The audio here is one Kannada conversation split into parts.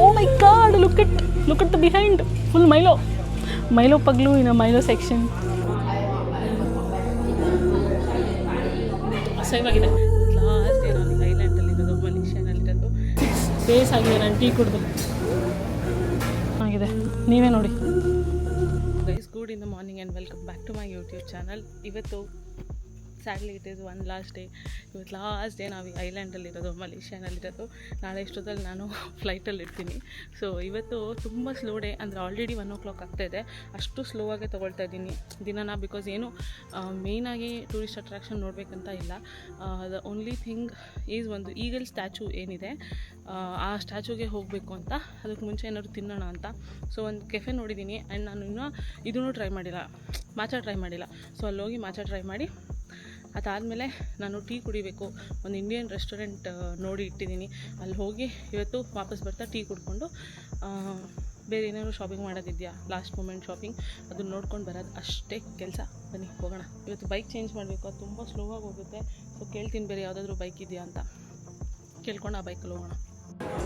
O my god look it look it behind full Milo Milo ಪಗ್ಲು ಇನ್ನು ಮೈಲೋ ಸೆಕ್ಷನ್ ಅಸಹ್ಯವಾಗಿದೆ. ಲಾಸ್ಟ್ ಡೇ ನಾನು ಐಲ್ಯಾಂಡಲ್ಲಿರೋದು ಮಲೇಷ್ಯಾನಲ್ಲಿರೋದು ಬೇಸ್ ಆಗಿದೆ ನಾನು ಟೀ ಕುಡ್ದು. ಆಗಿದೆ. ನೀವೇ ನೋಡಿ. Guys good in the morning and welcome back to my YouTube channel ಇವತ್ತು sadly it is one last day ಇವತ್ತು ಲಾಸ್ಟ್ ಡೇ ನಾವು ಐಲ್ಯಾಂಡಲ್ಲಿರೋದು ಮಲೇಷ್ಯಾನಲ್ಲಿರೋದು ನಾಳೆ ಇಷ್ಟೊತ್ತಲ್ಲಿ ನಾನು ಫ್ಲೈಟಲ್ಲಿ ಇರ್ತೀನಿ. ಸೊ ಇವತ್ತು ತುಂಬ ಸ್ಲೋ ಡೇ ಅಂದರೆ ಆಲ್ರೆಡಿ ಒನ್ ಓ ಕ್ಲಾಕ್ ಆಗ್ತಾಯಿದೆ ಅಷ್ಟು ಸ್ಲೋ ಆಗೇ ತೊಗೊಳ್ತಾ ಇದ್ದೀನಿ. ದಿನನ ಬಿಕಾಸ್ ಏನು ಮೇಯ್ನಾಗಿ ಟೂರಿಸ್ಟ್ ಅಟ್ರಾಕ್ಷನ್ ನೋಡಬೇಕಂತ ಇಲ್ಲ. ದ ಓನ್ಲಿ ಥಿಂಗ್ ಈಸ್ ಒಂದು ಈಗಲ್ ಸ್ಟ್ಯಾಚು ಏನಿದೆ ಆ, ಸ್ಟ್ಯಾಚುಗೆ ಹೋಗಬೇಕು ಅಂತ. ಅದಕ್ಕೆ ಮುಂಚೆ ಏನಾದ್ರು ತಿನ್ನೋಣ ಅಂತ. ಸೊ ಒಂದು ಕೆಫೆ ನೋಡಿದ್ದೀನಿ. ಆ್ಯಂಡ್ ನಾನು ಇನ್ನೂ ಇದೂ ಟ್ರೈ ಮಾಡಿಲ್ಲ. ಮಾಚಾ ಟ್ರೈ ಮಾಡಿಲ್ಲ. ಸೊ ಅಲ್ಲಿ ಹೋಗಿ ಮಾಚಾ ಟ್ರೈ ಮಾಡಿ ಅದಾದಮೇಲೆ ನಾನು ಟೀ ಕುಡಿಬೇಕು. ಒಂದು ಇಂಡಿಯನ್ ರೆಸ್ಟೋರೆಂಟ್ ನೋಡಿ ಇಟ್ಟಿದ್ದೀನಿ. ಅಲ್ಲಿ ಹೋಗಿ ಇವತ್ತು ವಾಪಸ್ ಬರ್ತಾ ಟೀ ಕುಡ್ಕೊಂಡು ಬೇರೆ ಏನಾದ್ರು ಶಾಪಿಂಗ್ ಮಾಡೋದಿದೆಯಾ? ಲಾಸ್ಟ್ ಮೂಮೆಂಟ್ ಶಾಪಿಂಗ್ ಅದನ್ನು ನೋಡ್ಕೊಂಡು ಬರೋದು ಅಷ್ಟೇ ಕೆಲಸ. ಬನ್ನಿ, ಹೋಗೋಣ. ಇವತ್ತು ಬೈಕ್ ಚೇಂಜ್ ಮಾಡಬೇಕು. ಅದು ತುಂಬ ಆಗಿ ಹೋಗುತ್ತೆ. ಸೊ ಕೇಳ್ತೀನಿ ಬೇರೆ ಯಾವುದಾದ್ರೂ ಬೈಕ್ ಇದೆಯಾ ಅಂತ. ಕೇಳ್ಕೊಂಡು ಆ ಬೈಕಲ್ಲಿ ಹೋಗೋಣ.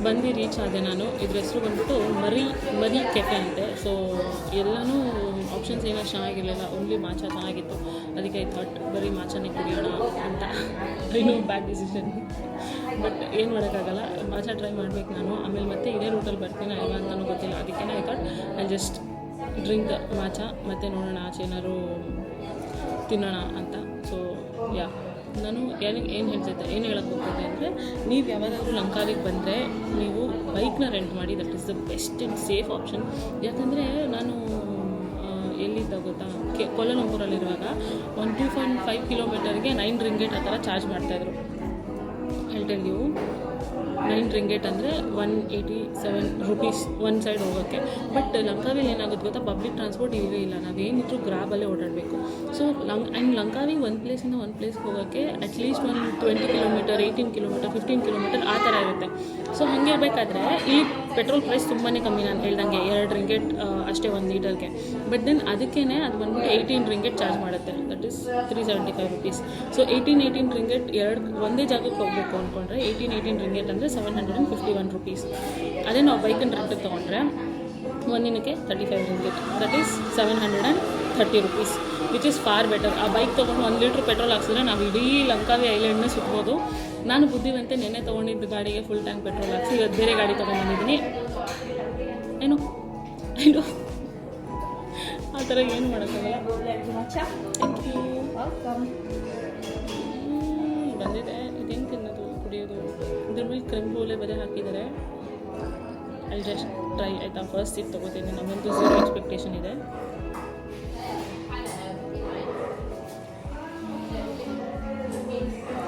ಬಂದು ರೀಚ್ ಆದೆ ನಾನು. ಇದ್ರ ಹೆಸರು ಬಂದ್ಬಿಟ್ಟು ಮರಿ ಮರಿ ಕೆಫೆ ಅಂತೆ. ಸೊ ಎಲ್ಲನೂ ಆಪ್ಷನ್ಸ್ ಏನೋ ಚೆನ್ನಾಗಿರಲಿಲ್ಲ. ಓನ್ಲಿ ಮಾಚಾ ಚೆನ್ನಾಗಿತ್ತು. ಅದಕ್ಕೆ ಐ ಥಾಟ್ ಬರೀ ಮಾಚಾನೇ ಕುಡಿಯೋಣ ಅಂತ. ಇನ್ನೂ ಬ್ಯಾಡ್ ಡಿಸಿಷನ್ ಬಟ್ ಏನು ಮಾಡೋಕ್ಕಾಗಲ್ಲ. ಮಾಚಾ ಟ್ರೈ ಮಾಡ್ಬೇಕು ನಾನು. ಆಮೇಲೆ ಮತ್ತೆ ಇದೇ ರೂಟಲ್ಲಿ ಬರ್ತೀನಿ. ಅಲ್ವಾ ಅಂತಲೂ ಗೊತ್ತಿಲ್ಲ. ಅದಕ್ಕೆ I thought I just drink matcha ಮತ್ತು ನೋಡೋಣ, ಆಚೆ ಏನಾದ್ರು ತಿನ್ನೋಣ ಅಂತ. ಸೊ ಯಾ ನಾನು ಏನು ಏನು ಹೇಳ್ತಿದ್ದೆ, ಏನು ಹೇಳಕ್ಕೆ ಹೋಗ್ತಿದ್ದೆ ಅಂದರೆ, ನೀವು ಯಾವಾಗಾದರೂ ಲಂಕಾವಿಗೆ ಬಂದರೆ ನೀವು ಬೈಕ್ನ ರೆಂಟ್ ಮಾಡಿ that is the best and safe option ಯಾಕಂದರೆ ನಾನು ಎಲ್ಲಿದ್ದ ಗೊತ್ತಾ, ಕೆ ಕೊಲ್ಲಂಪುರಲ್ಲಿರುವಾಗ ಒಂದು ಟೂ ಪಾಯಿಂಟ್ ಫೈವ್ ಕಿಲೋಮೀಟರ್ಗೆ ನೈನ್ ರಿಂಗೇಟ್ ಆ ಥರ ಚಾರ್ಜ್ ಮಾಡ್ತಾಯಿದ್ರು ಹೇಳ್ತೇನೆ ನೀವು ನೈನ್ ರಿಂಗೇಟ್ ಅಂದರೆ one eighty seven rupees one side ಹೋಗೋಕ್ಕೆ. ಬಟ್ ಲಂಕಾವಿಲಿ ಏನಾಗುತ್ತೆ ಗೊತ್ತಾ? ಪಬ್ಲಿಕ್ ಟ್ರಾನ್ಸ್ಪೋರ್ಟ್ ಇಲ್ಲವೇ ಇಲ್ಲ. ನಾವೇನಿದ್ರು ಗ್ರಾಬಲ್ಲೇ ಓಡಾಡಬೇಕು. ಸೊ ಲಂಗ್ ಆ್ಯಂಡ್ ಲಂಕಾವಿ ಒಂದು ಪ್ಲೇಸಿಂದ ಒಂದು ಪ್ಲೇಸ್ಗೆ ಹೋಗೋಕ್ಕೆ ಅಟ್ಲೀಸ್ಟ್ ಒಂದು twenty kilometre eighteen kilometre fifteen kilometre ಆ ಥರ ಇರುತ್ತೆ. ಸೊ ಹಾಗೆ ಇರಬೇಕಾದ್ರೆ ಇಲ್ಲಿ ಪೆಟ್ರೋಲ್ ಪ್ರೈಸ್ ತುಂಬಾ ಕಮ್ಮಿ ನಾನು ಹೇಳ್ದಂಗೆ ಎರಡು ರಿಂಗೇಟ್ ಅಷ್ಟೇ ಒಂದು ಲೀಟರ್ಗೆ. ಬಟ್ ದೆನ್ ಅದಕ್ಕೇ ಅದು ಬಂದ್ಬಿಟ್ಟು ಏಯ್ಟೀನ್ ರಿಂಗೇಟ್ ಚಾರ್ಜ್ ಮಾಡುತ್ತೆ. That is three seventy five rupees so eighteen eighteen ringgit ಎರಡು ಒಂದೇ ಜಾಗಕ್ಕೆ ಹೋಗಬೇಕು ಅಂದ್ಕೊಂಡ್ರೆ ಏಯ್ಟೀನ್ ಏಯ್ಟೀನ್ ರಿಂಗೇಟ್ ಅಂದರೆ seven hundred and fifty one rupees ಅದೇ ನಾವು ಬೈಕನ್ನು ರೆಂಟಿಗೆ ತೊಗೊಂಡ್ರೆ ಒಂದಿನಕ್ಕೆ thirty five ringgit that is seven hundred and thirty rupees which is far better ಆ ಬೈಕ್ ತೊಗೊಂಡು ಒಂದು ಲೀಟ್ರ್ ಪೆಟ್ರೋಲ್ ಹಾಕ್ಸಿದ್ರೆ ನಾವು ಇಡೀ ಲಂಕಾವಿ ಐಲ್ಯಾಂಡ್ನ ಸುತ್ಬೋದು. ನಾನು ಬುದ್ಧಿವಂತೆ ನೆನ್ನೆ ತೊಗೊಂಡಿದ್ದು ಗಾಡಿಗೆ ಫುಲ್ ಟ್ಯಾಂಕ್ ಪೆಟ್ರೋಲ್ ಹಾಕ್ಸಿ ಇವತ್ತು ಬೇರೆ ಗಾಡಿ ತೊಗೊಂಡಿದ್ದೀನಿ ಏನು? ಏನು? ಆ ಥರ ಏನು ಮಾಡೋಕ್ಕಾಗಲ್ಲ. ಥ್ಯಾಂಕ್ ಯು ಬಂದಿದೆ. ಇದೇನು ತಿನ್ನೋದು? ಕುಡಿಯೋದು. ಇದ್ರ ಮೇಲೆ ಕ್ರೆಂಬೋಲೆ ಬರೀ ಹಾಕಿದ್ದಾರೆ. ಐ ಜಸ್ಟ್ ಟ್ರೈ ಆಯಿತಾ? ಫಸ್ಟ್ ಸೀಟ್ ತೊಗೋತೀನಿ. ನಮ್ಮಂತೂ ಝೀರೋ ಎಕ್ಸ್ಪೆಕ್ಟೇಷನ್ ಇದೆ.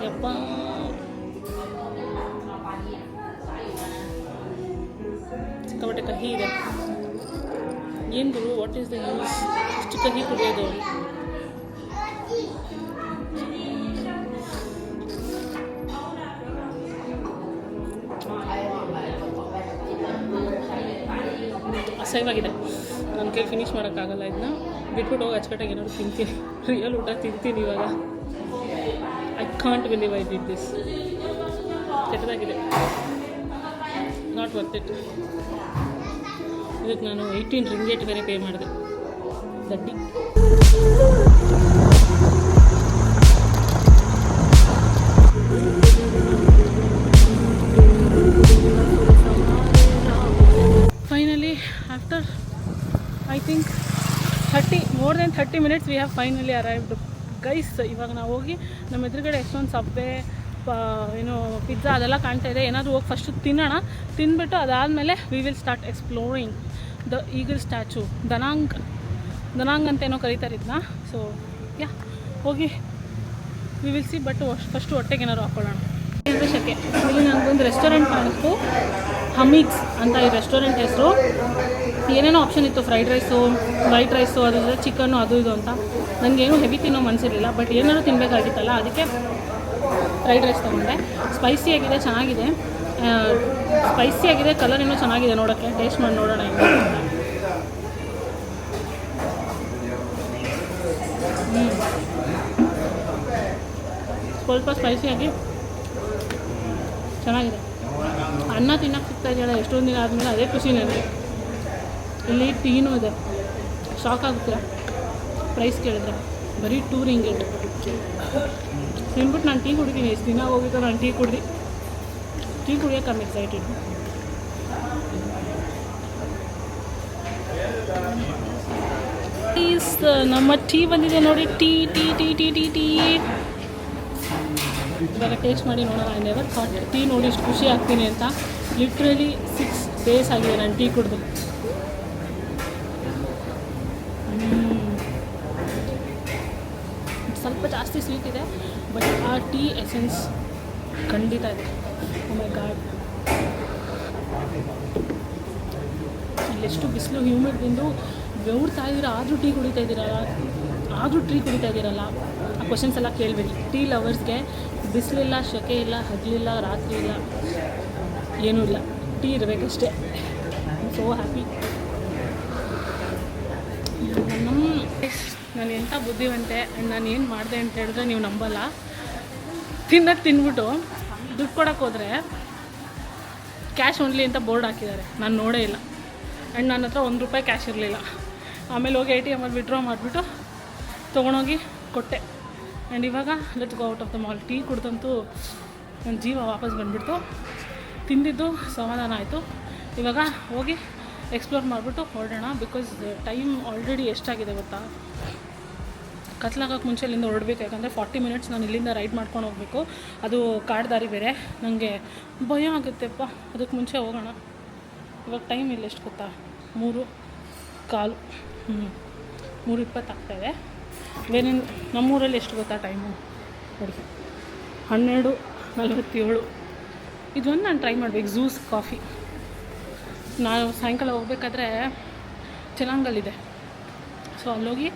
ಯಪ್ಪ! ಸಿಕ್ಕಾಪಟ್ಟೆ ಕಹಿ ಇದೆ. ಏನು ಗುರು ವಾಟ್ ಈಸ್ ದ ಯೂಸ್ ಇಷ್ಟು ಕಹಿ ಕುಡಿಯೋದು. ಅಸಹ್ಯವಾಗಿದೆ. ನನ್ನ ಕೈ ಫಿನಿಶ್ ಮಾಡೋಕ್ಕಾಗಲ್ಲ ಇದನ್ನ ಬಿಟ್ಬಿಟ್ಟು ಹೋಗಿ ಅಚ್ಚಕಟ್ಟಾಗಿ ಏನಾದ್ರು ತಿಂತೀನಿ. ರಿಯಲ್ ಊಟ ತಿಂತೀನಿ ಇವಾಗ. I can't believe I did this ಕೆಟ್ಟದಾಗಿದೆ. ನಾಟ್ ವರ್ತ್ ಇಟ್ ಇದಕ್ಕೆ ನಾನು ಏಯ್ಟೀನ್ ರಿಂಗೇಟ್ ಬೇರೆ ಪೇ ಮಾಡಿದೆ. ದಡ್ಡಿ finally after I think thirty more than thirty minutes we have finally arrived guys ಇವಾಗ ನಾವು ಹೋಗಿ ನಮ್ಮ ಎದುರುಗಡೆ ಎಷ್ಟೊಂದು ಸಬ್ಬೆ ಏನು ಪಿಜ್ಜಾ ಅದೆಲ್ಲ ಕಾಣ್ತಾ ಇದೆ. ಏನಾದರೂ ಹೋಗಿ ಫಸ್ಟು ತಿನ್ನೋಣ. ತಿಂದ್ಬಿಟ್ಟು ಅದಾದಮೇಲೆ we will start exploring the eagle statue Danang Danang ಅಂತ ಏನೋ ಕರೀತಾರೆ ಇದನ್ನ ಸೊ ಯಾ ಹೋಗಿ we will see but first ಹೊಟ್ಟೆಗೆ ಏನಾದ್ರು ಏನಾದ್ರು ಇಲ್ಲಿ ನನಗೊಂದು ರೆಸ್ಟೋರೆಂಟ್ ಕಾಣಿಸ್ತು. ಹಮಿಕ್ಸ್ ಅಂತ ಈ ರೆಸ್ಟೋರೆಂಟ್ ಹೆಸರು. ಏನೇನೋ ಆಪ್ಷನ್ ಇತ್ತು ಫ್ರೈಡ್ ರೈಸು ವೈಟ್ ರೈಸು ಅದು ಚಿಕನ್ನು ಅದು ಇದು ಅಂತ. ನನಗೇನು ಹೆವಿ ತಿನ್ನೋ ಮನಸ್ಸಿರಲಿಲ್ಲ ಬಟ್ ಏನಾದ್ರು ತಿನ್ಬೇಕಾಗಿತ್ತಲ್ಲ, ಅದಕ್ಕೆ ಫ್ರೈಡ್ ರೈಸ್ ತೊಗೊಂಡೆ. ಸ್ಪೈಸಿ ಆಗಿದೆ, ಚೆನ್ನಾಗಿದೆ. ಸ್ಪೈಸಿ ಆಗಿದೆ ಕಲರ್ ಇನ್ನೂ ಚೆನ್ನಾಗಿದೆ ನೋಡೋಕ್ಕೆ. ಟೇಸ್ಟ್ ಮಾಡಿ ನೋಡೋಣ ಹ್ಞೂ. ಸ್ವಲ್ಪ ಸ್ಪೈಸಿಯಾಗಿ ಚೆನ್ನಾಗಿದೆ. ಅನ್ನ ತಿನ್ನಕ್ಕೆ ಸಿಗ್ತಾ ಇದೆಯಲ್ಲ, ಎಷ್ಟೊಂದು ದಿನ ಆದಮೇಲೆ ಅದೇ ಖುಷಿ ನನಗೆ ಇಲ್ಲಿ ಟೀನೂ ಇದೆ. ಶಾಕ್ ಆಗುತ್ತೆ ಪ್ರೈಸ್ ಕೇಳಿದ್ರೆ. ಬರೀ ಟೂರಿಂಗ್ ರಿಂಗೆಟ್ ತಿನ್ಬಿಟ್ಟು ನಾನು ಟೀ ಕುಡಿತೀನಿ ಎಷ್ಟು ದಿನ ಹೋಗಿದ್ದು ನಾನು ಟೀ ಕುಡ್ದು. ಟೀ ಕುಡಿಯೋಕೆ ಕಮ್ಮಿ ಎಕ್ಸೈಟೆಡ್ ಪ್ಲೀಸ್ ನಮ್ಮ ಟೀ ಬಂದಿದೆ ನೋಡಿ, tea tea tea tea tea tea. ಇವಾಗ ಟೇಸ್ಟ್ ಮಾಡಿ ನೋಡೋಣ. ಐ ನೆವರ್ ಥಾಟ್ ಟೀ ನೋಡಿ ಇಷ್ಟು ಖುಷಿ ಆಗ್ತೀನಿ ಅಂತ. ಲಿಟ್ರಲಿ ಸಿಕ್ಸ್ ಡೇಸ್ ಆಗಿದೆ ನಾನು ಟೀ ಕುಡಿದು. ಸ್ವಲ್ಪ ಜಾಸ್ತಿ ಸ್ವೀಟ್ ಇದೆ. ಬಟ್ ಆ ಟೀ ಎಸೆನ್ಸ್ ಖಂಡಿತ ಇದೆ. Oh ಮೈ ಗಾಡ್ ಇಲ್ಲೆಷ್ಟು ಬಿಸಿಲು ಹ್ಯೂಮಿಡ್ದಿಂದ ಬೆವ್ರ್ತಾ ಇದ್ದೀರಾ? ಆದರೂ ಟೀ ಕುಡಿತಾ ಇದ್ದೀರಲ್ಲ ಆದರೂ ಟೀ ಕುಡಿತಾ ಇದ್ದೀರಲ್ಲ? ಆ ಕ್ವಶನ್ಸ್ ಎಲ್ಲ ಕೇಳಬೇಡಿ. ಟೀ ಲವರ್ಸ್ಗೆ ಬಿಸಿಲಿಲ್ಲ, ಶೆಕೆ ಇಲ್ಲ, ಹಗಲಿಲ್ಲ, ರಾತ್ರಿ ಇಲ್ಲ, ಏನೂ ಇಲ್ಲ. ಟೀ ಇರಬೇಕಷ್ಟೇ. ಸೋ ಹ್ಯಾಪಿ ನಮ್ಮ ನಾನು ಎಂಥ ಬುದ್ಧಿವಂತೆ ನಾನು ಏನು ಮಾಡಿದೆ ಅಂತ ಹೇಳಿದ್ರೆ ನೀವು ನಂಬಲ್ಲ. ತಿನ್ನೋದು ತಿನ್ಬಿಟ್ಟು ದುಡ್ಡು ಕೊಡೋಕೆ ಹೋದರೆ ಕ್ಯಾಶ್ ಓನ್ಲಿ ಅಂತ ಬೋರ್ಡ್ ಹಾಕಿದ್ದಾರೆ. ನಾನು ನೋಡೇ ಇಲ್ಲ. ಆ್ಯಂಡ್ ನನ್ನ ಹತ್ರ ಒಂದು ರೂಪಾಯಿ ಕ್ಯಾಶ್ ಇರಲಿಲ್ಲ. ಆಮೇಲೆ ಹೋಗಿ ಎ ಟಿ ಎಮಲ್ಲಿ ವಿಡ್ರಾ ಮಾಡಿಬಿಟ್ಟು ತೊಗೊಂಡೋಗಿ ಕೊಟ್ಟೆ. ಆ್ಯಂಡ್ ಇವಾಗ let's go out of the mall tea ಕುಡ್ದಂತೂ ನನ್ನ ಜೀವ ವಾಪಸ್ ಬಂದುಬಿಡ್ತು. ತಿಂದಿದ್ದು ಸಮಾಧಾನ ಆಯಿತು. ಇವಾಗ ಹೋಗಿ ಎಕ್ಸ್ಪ್ಲೋರ್ ಮಾಡಿಬಿಟ್ಟು ಹೊರಡೋಣ ಬಿಕಾಸ್ ಟೈಮ್ ಆಲ್ರೆಡಿ ಎಷ್ಟಾಗಿದೆ ಗೊತ್ತಾ? ಕತ್ಲಾಗಕ್ಕೆ ಮುಂಚೆ ಇಲ್ಲಿಂದ ಹೊರಡ್ಬೇಕು. ಯಾಕಂದರೆ ಫಾರ್ಟಿ ಮಿನಿಟ್ಸ್ ನಾನು ಇಲ್ಲಿಂದ ರೈಡ್ ಮಾಡ್ಕೊಂಡು ಹೋಗಬೇಕು. ಅದು ಕಾಡು ದಾರಿ ಬೇರೆ. ನನಗೆ ಭಯ ಆಗುತ್ತೆಪ್ಪ. ಅದಕ್ಕೆ ಮುಂಚೆ ಹೋಗೋಣ. ಇವಾಗ ಟೈಮ್ ಇಲ್ಲ ಎಷ್ಟು ಗೊತ್ತಾ? ಮೂರು ಕಾಲು. ಹ್ಞೂ ಮೂರು ಇಪ್ಪತ್ತಾಗ್ತಾಯಿದೆ ಬೇರೆ ನಮ್ಮೂರಲ್ಲಿ ಎಷ್ಟು ಗೊತ್ತಾ ಟೈಮು ನೋಡಿ. ಹನ್ನೆರಡು, ನಲವತ್ತೇಳು. ಇದೊಂದು ನಾನು ಟ್ರೈ ಮಾಡಬೇಕು. ಜ್ಯೂಸ್ ಕಾಫಿ ನಾನು ಸಾಯಂಕಾಲ ಹೋಗ್ಬೇಕಾದ್ರೆ ಚೆನ್ನಾಗಲ್ಲಿದೆ ಸೊ ಅಲ್ಲೋಗಿ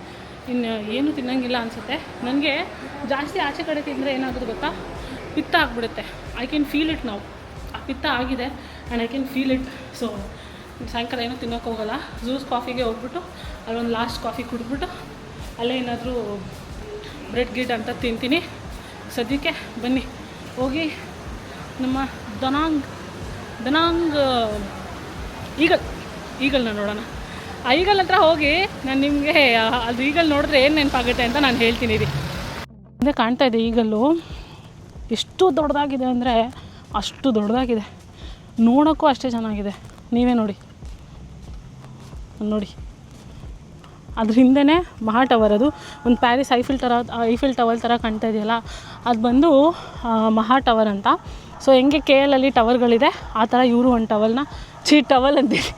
ಇನ್ನು ಏನು ತಿನ್ನಂಗಿಲ್ಲ ಅನಿಸುತ್ತೆ. ನನಗೆ ಜಾಸ್ತಿ ಆಚೆ ಕಡೆ ತಿಂದರೆ ಏನಾಗೋದು ಗೊತ್ತಾ? ಪಿತ್ತ ಆಗಿಬಿಡುತ್ತೆ. ಐ ಕ್ಯಾನ್ ಫೀಲ್ ಇಟ್ ನಾವು ಆ ಪಿತ್ತ ಆಗಿದೆ and I can feel it so ಸಾಯಂಕಾಲ ಏನೂ ತಿನ್ನೋಕೆ ಹೋಗಲ್ಲ. ಜ್ಯೂಸ್ ಕಾಫಿಗೆ ಹೋಗ್ಬಿಟ್ಟು, ಅಲ್ಲೊಂದು ಲಾಸ್ಟ್ ಕಾಫಿ ಕುಡಿದ್ಬಿಟ್ಟು, ಅಲ್ಲೇ ಏನಾದರೂ ಬ್ರೆಡ್ ಗಿಡ್ ಅಂತ ತಿಂತೀನಿ. ಸದ್ಯಕ್ಕೆ ಬನ್ನಿ. ಹೋಗಿ ನಮ್ಮ ದನಾಂಗ್ ದನಾಂಗ್ ಈಗಲ್, ಈಗಲ್ನ ನೋಡೋಣ. ಆ ಈಗಲ್ ಹತ್ರ ಹೋಗಿ ನಾನು ನಿಮಗೆ ಅದು ಈಗಲ್ ನೋಡಿದ್ರೆ ಏನು ನೆನಪಾಗುತ್ತೆ ಅಂತ ನಾನು ಹೇಳ್ತೀನಿ ರೀ ಅದೇ ಕಾಣ್ತಾ ಇದೆ ಈಗಲ್ಲು. ಎಷ್ಟು ದೊಡ್ಡದಾಗಿದೆ ಅಂದರೆ ಅಷ್ಟು ದೊಡ್ಡದಾಗಿದೆ. ನೋಡೋಕ್ಕೂ ಅಷ್ಟೇ ಚೆನ್ನಾಗಿದೆ. ನೀವೇ ನೋಡಿ. ನೋಡಿ. ಅದ್ರ ಹಿಂದೆ ಮಹಾ ಟವರ್ ಅದು. ಒಂದು ಪ್ಯಾರಿಸ್ ಐಫಿಲ್ ಥರ ಐಫಿಲ್ ಟವರ್ ಥರ ಕಾಣ್ತಾ ಇದೆಯಲ್ಲ? ಅದು ಬಂದು ಮಹಾ ಟವರ್ ಅಂತ. ಸೊ, ಹೆಂಗೆ ಕೆ ಎಲ್ಲಲ್ಲಿ ಟವರ್ಗಳಿದೆ, ಆ ಥರ ಇವರು ಒಂದು ಟವಲ್ನ. ಚೀ ಟವಲ್ ಅಂತೀವಿ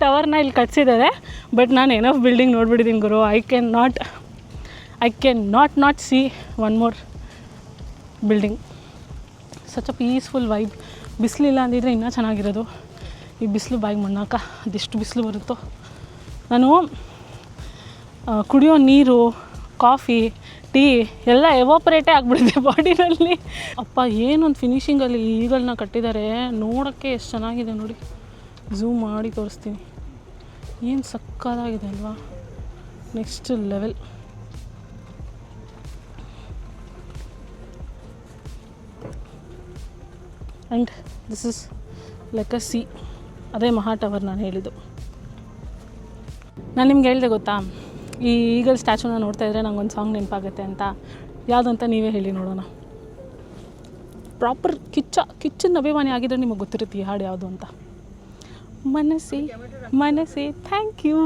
ಟವರ್ನ ಇಲ್ಲಿ ಕಟ್ಸಿದ್ದಾರೆ. ಬಟ್ ನಾನು ಏನೋ ಬಿಲ್ಡಿಂಗ್ ನೋಡ್ಬಿಟ್ಟಿದ್ದೀನಿ ಗುರು. I can not I can not not see one more building such peaceful vibe ಬಿಸಿಲಿಲ್ಲ ಅಂದಿದ್ರೆ ಇನ್ನೂ ಚೆನ್ನಾಗಿರೋದು. ಈ ಬಿಸಿಲು ಬಾಯಿಗೆ ಮಣ್ಣಾಕ ಅದೆಷ್ಟು ಬಿಸಿಲು ಬರುತ್ತೋ. ನಾನು ಕುಡಿಯೋ ನೀರು ಕಾಫಿ ಟೀ ಎಲ್ಲ ಎವಾಪರೇಟೇ ಆಗಿಬಿಡುತ್ತೆ ಬಾಡಿನಲ್ಲಿ. ಅಪ್ಪ, ಏನೊಂದು ಫಿನಿಷಿಂಗಲ್ಲಿ ಈಗಲನ್ನ ಕಟ್ಟಿದ್ದಾರೆ. ನೋಡೋಕ್ಕೆ ಎಷ್ಟು ಚೆನ್ನಾಗಿದೆ ನೋಡಿ. ಝೂಮ್ ಮಾಡಿ ತೋರಿಸ್ತೀನಿ. ಏನು ಸಕ್ಕತ್ತಾಗಿದೆ ಅಲ್ವಾ? Next level and this is like a see ಅದೇ ಮಹಾ ಟವರ್ ನಾನು ಹೇಳಿದ್ದು. ನಾನು ನಿಮ್ಗೆ ಹೇಳಿದೆ ಗೊತ್ತಾ? ಈ ಈಗಲ್ ಸ್ಟ್ಯಾಚುನ ನೋಡ್ತಾ ಇದ್ರೆ ಒಂದು ಸಾಂಗ್ ನೆನಪಾಗುತ್ತೆ ಅಂತ. ಯಾವುದಂತ ನೀವೇ ಹೇಳಿ ನೋಡೋಣ. ಪ್ರಾಪರ್ ಕಿಚ್ಚ, ಕಿಚ್ಚನ ಅಭಿಮಾನಿ ಆಗಿದ್ರೆ ನಿಮಗೆ ಗೊತ್ತಿರುತ್ತೆ ಈ ಹಾಡು ಯಾವುದು ಅಂತ. ಮನಸ್ಸೆ, ಮನಸ್ಸೇ ಥ್ಯಾಂಕ್ ಯು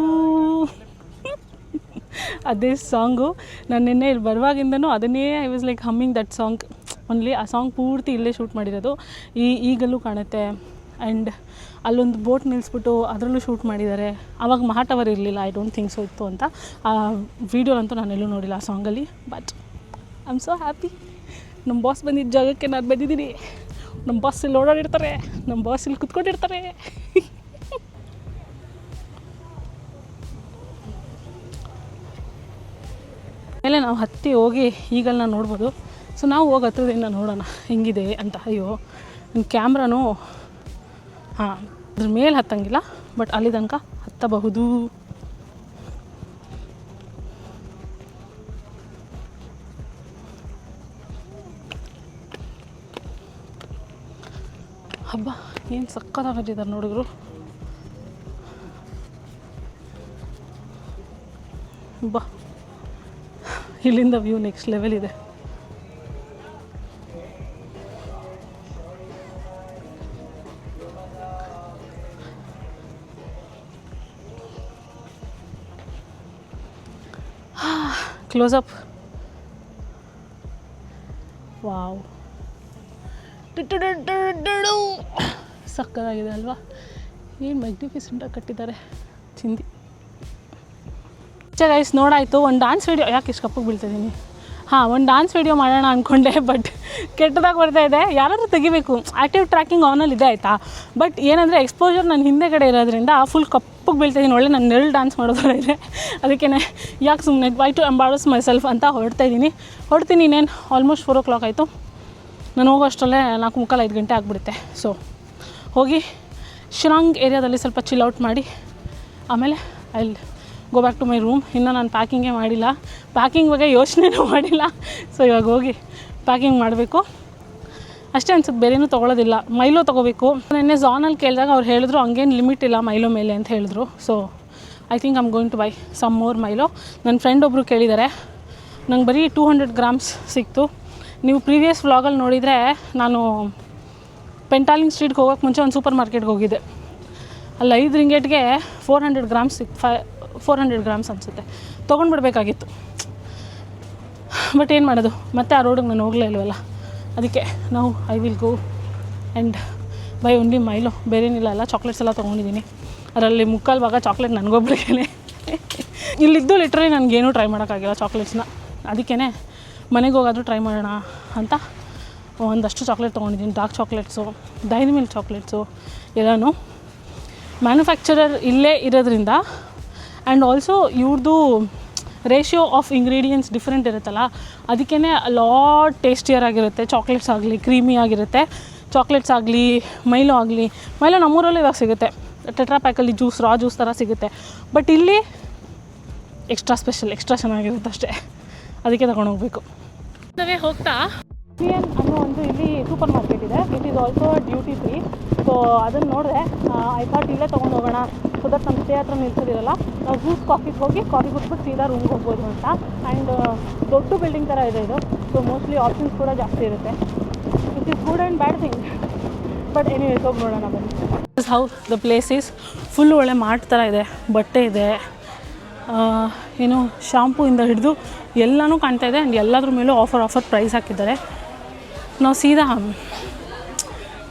ಅದೇ ಸಾಂಗು. ನಾನು ನಿನ್ನೆ ಇಲ್ಲಿ ಬರುವಾಗಿಂದನೂ ಅದನ್ನೇ I was like humming that song only ಆ ಸಾಂಗ್ ಪೂರ್ತಿ ಇಲ್ಲೇ ಶೂಟ್ ಮಾಡಿರೋದು. ಈ ಈಗಲೂ ಕಾಣುತ್ತೆ. ಆ್ಯಂಡ್ ಅಲ್ಲೊಂದು ಬೋಟ್ ನಿಲ್ಲಿಸ್ಬಿಟ್ಟು ಅದರಲ್ಲೂ ಶೂಟ್ ಮಾಡಿದ್ದಾರೆ. ಆವಾಗ ಮಹಾಟವರ್ ಇರಲಿಲ್ಲ ಐ ಡೋಂಟ್ ಥಿಂಕ್ ಸೊ ಇತ್ತು ಅಂತ. ಆ ವೀಡಿಯೋಲಂತೂ ಎಲ್ಲೂ ನೋಡಿಲ್ಲ ಆ ಸಾಂಗಲ್ಲಿ. But I am so happy ನಮ್ಮ ಬಾಸ್ ಬಂದಿದ್ದ ಜಾಗಕ್ಕೆ ನಾನು ಬಂದಿದ್ದೀನಿ. ನಮ್ಮ ಬಾಸ್ ಇಲ್ಲಿ ಓಡಾಡಿರ್ತಾರೆ. ನಮ್ಮ ಬಾಸ್ ಇಲ್ಲಿ ಕುತ್ಕೊಂಡಿರ್ತಾರೆ. ಮೇಲೆ ನಾವು ಹತ್ತಿ ಹೋಗಿ ಈಗಲ್ನ ನೋಡ್ಬೋದು. ಸೊ ನಾವು ಹೋಗಿ ಹತ್ರದಿಂದ ನೋಡೋಣ, ಹೆಂಗಿದೆ ಅಂತ. ಅಯ್ಯೋ, ನನ್ನ ಕ್ಯಾಮ್ರಾನು, ಹಾಂ, ಅದ್ರ ಮೇಲೆ ಹತ್ತಂಗಿಲ್ಲ, ಬಟ್ ಅಲ್ಲಿ ತನಕ ಹತ್ತಬಹುದು. ಹಬ್ಬ, ಏನು ಸಕ್ಕತ್ತಾಗಿದ್ದಾರೆ ನೋಡಿದ್ರು. ಬಾ. ಇಲ್ಲಿಂದ ವ್ಯೂ ನೆಕ್ಸ್ಟ್ ಲೆವೆಲ್ ಇದೆ. ಕ್ಲೋಸಪ್ ವಾವ್ ಸಕ್ಕದಾಗಿದೆ ಅಲ್ವಾ? ಏನು ಮ್ಯಾಗ್ನಿಫಿಸೆಂಟಾಗಿ ಕಟ್ಟಿದ್ದಾರೆ. ಗೈಸ್ ನೋಡಾಯಿತು. ಒಂದು ಡಾನ್ಸ್ ವೀಡಿಯೋ ಯಾಕೆ ಇಷ್ಟು ಕಪ್ಪಗೆ ಬೀಳ್ತಿದ್ದೀನಿ ಹಾಂ, ಒಂದು ಡಾನ್ಸ್ ವೀಡಿಯೋ ಮಾಡೋಣ ಅಂದ್ಕೊಂಡೆ ಬಟ್ ಕೆಟ್ಟದಾಗಿ ಬರ್ತಾ ಇದೆ. ಯಾರಾದರೂ ತೆಗಿಬೇಕು. ಆ್ಯಕ್ಟಿವ್ ಟ್ರ್ಯಾಕಿಂಗ್ ಆನಲ್ಲಿ ಇದೆ ಆಯಿತಾ? ಬಟ್ ಏನಂದರೆ ಎಕ್ಸ್ಪೋಜರ್ ನನ್ನ ಹಿಂದೆ ಕಡೆ ಇರೋದ್ರಿಂದ ಫುಲ್ ಕಪ್ಪಗೆ ಬೀಳ್ತಾಯಿದ್ದೀನಿ ಒಳ್ಳೆ ನಾನು ನೆರಳು ಡಾನ್ಸ್ ಮಾಡೋದ್ರ ಇದೆ. ಅದಕ್ಕೆ ಯಾಕೆ ಸುಮ್ಮನೆ why to embarrass myself ಅಂತ ಹೊರಡ್ತಾ ಇದ್ದೀನಿ ಹೊರಡ್ತೀನಿ ಇನ್ನೇನು? ಆಲ್ಮೋಸ್ಟ್ ಫೋರ್ ಓ ಕ್ಲಾಕ್ ಆಯಿತು. ನಾನು ಹೋಗೋ ಅಷ್ಟರಲ್ಲೇ ನಾಲ್ಕು ಮುಕ್ಕಾಲು ಐದು ಗಂಟೆ ಆಗಿಬಿಡುತ್ತೆ. ಸೊ ಹೋಗಿ ಶಿಲಾಂಗ್ ಏರಿಯಾದಲ್ಲಿ ಸ್ವಲ್ಪ ಚಿಲ್ ಔಟ್ ಮಾಡಿ. ಆಮೇಲೆ I'll go back to my room ಇನ್ನೂ ನಾನು ಪ್ಯಾಕಿಂಗೇ ಮಾಡಿಲ್ಲ. ಪ್ಯಾಕಿಂಗ್ ಬಗ್ಗೆ ಯೋಚನೆನೂ ಮಾಡಿಲ್ಲ. ಸೊ ಇವಾಗ ಹೋಗಿ ಪ್ಯಾಕಿಂಗ್ ಮಾಡಬೇಕು. ಅಷ್ಟೇ ಅನ್ಸುತ್ತೆ ಬೇರೆನೂ ತೊಗೊಳೋದಿಲ್ಲ. ಮೈಲೋ ತೊಗೋಬೇಕು. ನೆನ್ನೆ ಝಾನಲ್ಲಿ ಕೇಳಿದಾಗ ಅವ್ರು ಹೇಳಿದ್ರು, ಹಂಗೇನು ಲಿಮಿಟ್ ಇಲ್ಲ ಮೈಲೋ ಮೇಲೆ ಅಂತ ಹೇಳಿದ್ರು. So I think I'm going to buy some more Milo ನನ್ನ ಫ್ರೆಂಡ್ ಒಬ್ಬರು ಕೇಳಿದ್ದಾರೆ ನಂಗೆ ಬರೀ ಟೂ ಹಂಡ್ರೆಡ್ ಗ್ರಾಮ್ಸ್ ಸಿಕ್ತು. ನೀವು ಪ್ರೀವಿಯಸ್ ವ್ಲಾಗಲ್ಲಿ ನೋಡಿದರೆ ನಾನು ಪೆಂಟಾಲಿಂಗ್ ಸ್ಟ್ರೀಟ್ಗೆ ಹೋಗೋಕ್ಕೆ ಮುಂಚೆ ಒಂದು ಸೂಪರ್ ಮಾರ್ಕೆಟ್ಗೆ ಹೋಗಿದ್ದೆ. ಅಲ್ಲಿ ಐದು ರಿಂಗೇಟ್ಗೆ ಫೋರ್ ಹಂಡ್ರೆಡ್ ಗ್ರಾಮ್ಸ್ ಸಿಕ್ ಫೈ ಫೋರ್ ಹಂಡ್ರೆಡ್ ಗ್ರಾಮ್ಸ್ ಅನಿಸುತ್ತೆ. ತೊಗೊಂಡ್ಬಿಡ್ಬೇಕಾಗಿತ್ತು. ಬಟ್ ಏನು ಮಾಡೋದು? ಮತ್ತೆ ಆ ರೋಡಿಗೆ ನಾನು ಹೋಗಲೇ ಇಲ್ವಲ್ಲ? ಅದಕ್ಕೆ ನಾವು I will go and buy only Milo ಬೇರೇನಿಲ್ಲ ಎಲ್ಲ ಚಾಕ್ಲೇಟ್ಸ್ ಎಲ್ಲ ತೊಗೊಂಡಿದ್ದೀನಿ. ಅದರಲ್ಲಿ ಮುಕ್ಕಾಲು ಭಾಗ ಚಾಕ್ಲೇಟ್ ನನಗೊಬ್ರಿಗೇ ಇಲ್ಲಿದ್ದು ಲಿಟ್ರಲಿ ನನಗೇನೂ ಟ್ರೈ ಮಾಡೋಕ್ಕಾಗಿಲ್ಲ ಚಾಕ್ಲೇಟ್ಸ್ನ ಅದಕ್ಕೇ ಮನೆಗೆ ಹೋಗಾದರೂ ಟ್ರೈ ಮಾಡೋಣ ಅಂತ ಒಂದಷ್ಟು ಚಾಕ್ಲೇಟ್ ತೊಗೊಂಡಿದ್ದೀನಿ. Dark chocolates Dairy Milk chocolates ಎಲ್ಲನೂ. ಮ್ಯಾನುಫ್ಯಾಕ್ಚರರ್ ಇಲ್ಲೇ ಇರೋದ್ರಿಂದ ಆ್ಯಂಡ್ ಆಲ್ಸೋ ಇವ್ರದ್ದು ರೇಷಿಯೋ ಆಫ್ ಇಂಗ್ರೀಡಿಯೆಂಟ್ಸ್ ಡಿಫ್ರೆಂಟ್ ಇರುತ್ತಲ್ಲ ಅದಕ್ಕೇ ಲಾಟ್ ಟೇಸ್ಟಿಯರ್ ಆಗಿರುತ್ತೆ ಚಾಕ್ಲೇಟ್ಸ್ ಆಗಲಿ ಕ್ರೀಮಿ ಆಗಿರುತ್ತೆ. ಚಾಕ್ಲೇಟ್ಸ್ ಆಗಲಿ ಮೈಲೋ ಆಗಲಿ ಮೈಲೋ ನಮ್ಮೂರಲ್ಲೂ ಇವಾಗ ಸಿಗುತ್ತೆ. ಟೆಟ್ರಾ ಪ್ಯಾಕಲ್ಲಿ ಜ್ಯೂಸ್ ರಾ ಜ್ಯೂಸ್ ಥರ ಸಿಗುತ್ತೆ. ಬಟ್ ಇಲ್ಲಿ ಎಕ್ಸ್ಟ್ರಾ ಸ್ಪೆಷಲ್ ಎಕ್ಸ್ಟ್ರಾ ಚೆನ್ನಾಗಿರುತ್ತೆ ಅಷ್ಟೇ. ಅದಕ್ಕೆ ತಗೊಂಡೋಗ್ಬೇಕು ನಾವೇ ಹೋಗ್ತಾ? ಅನ್ನೋ ಒಂದು ಇಲ್ಲಿ ಸೂಪರ್ ಮಾರ್ಕೆಟ್ ಇದೆ. It is also duty free so ಅದನ್ನು ನೋಡಿದೆ ಐ ಥಾಟ್ ಇಲ್ಲೇ ತೊಗೊಂಡು ಹೋಗೋಣ. ಸೊ ದಟ್ ನಮ್ಮ ಸ್ಟೇ ಹತ್ರ ನಿಲ್ಸೋದಿರಲ್ಲ, ನಾವು ಜ್ಯೂಸ್ ಕಾಫಿಗೆ ಹೋಗಿ ಕಾಫಿ ಕುಟ್ಬಿಟ್ಟು ಸೀದಾ ರೂಮ್ಗೆ ಹೋಗ್ಬೋದು ಅಂತ. ಆ್ಯಂಡ್ ದೊಡ್ಡ ಬಿಲ್ಡಿಂಗ್ ಥರ ಇದೆ ಇದು. ಸೊ ಮೋಸ್ಟ್ಲಿ ಆಪ್ಷನ್ಸ್ ಕೂಡ ಜಾಸ್ತಿ ಇರುತ್ತೆ. It is good and bad thing but anyways ಹೋಗಿ ನೋಡೋಣ ಬನ್ನಿ. How the place is full ಒಳ್ಳೆ ಮಾರ್ಟ್ ಥರ ಇದೆ. ಬಟ್ಟೆ ಇದೆ. ಏನು ಶಾಂಪೂಯಿಂದ ಹಿಡಿದು ಎಲ್ಲನೂ ಕಾಣ್ತಾ ಇದೆ. ಆ್ಯಂಡ್ ಎಲ್ಲದ್ರ ಮೇಲೂ ಆಫರ್ ಆಫರ್ ಪ್ರೈಸ್ ಹಾಕಿದ್ದಾರೆ. ನಾವು ಸೀದಾ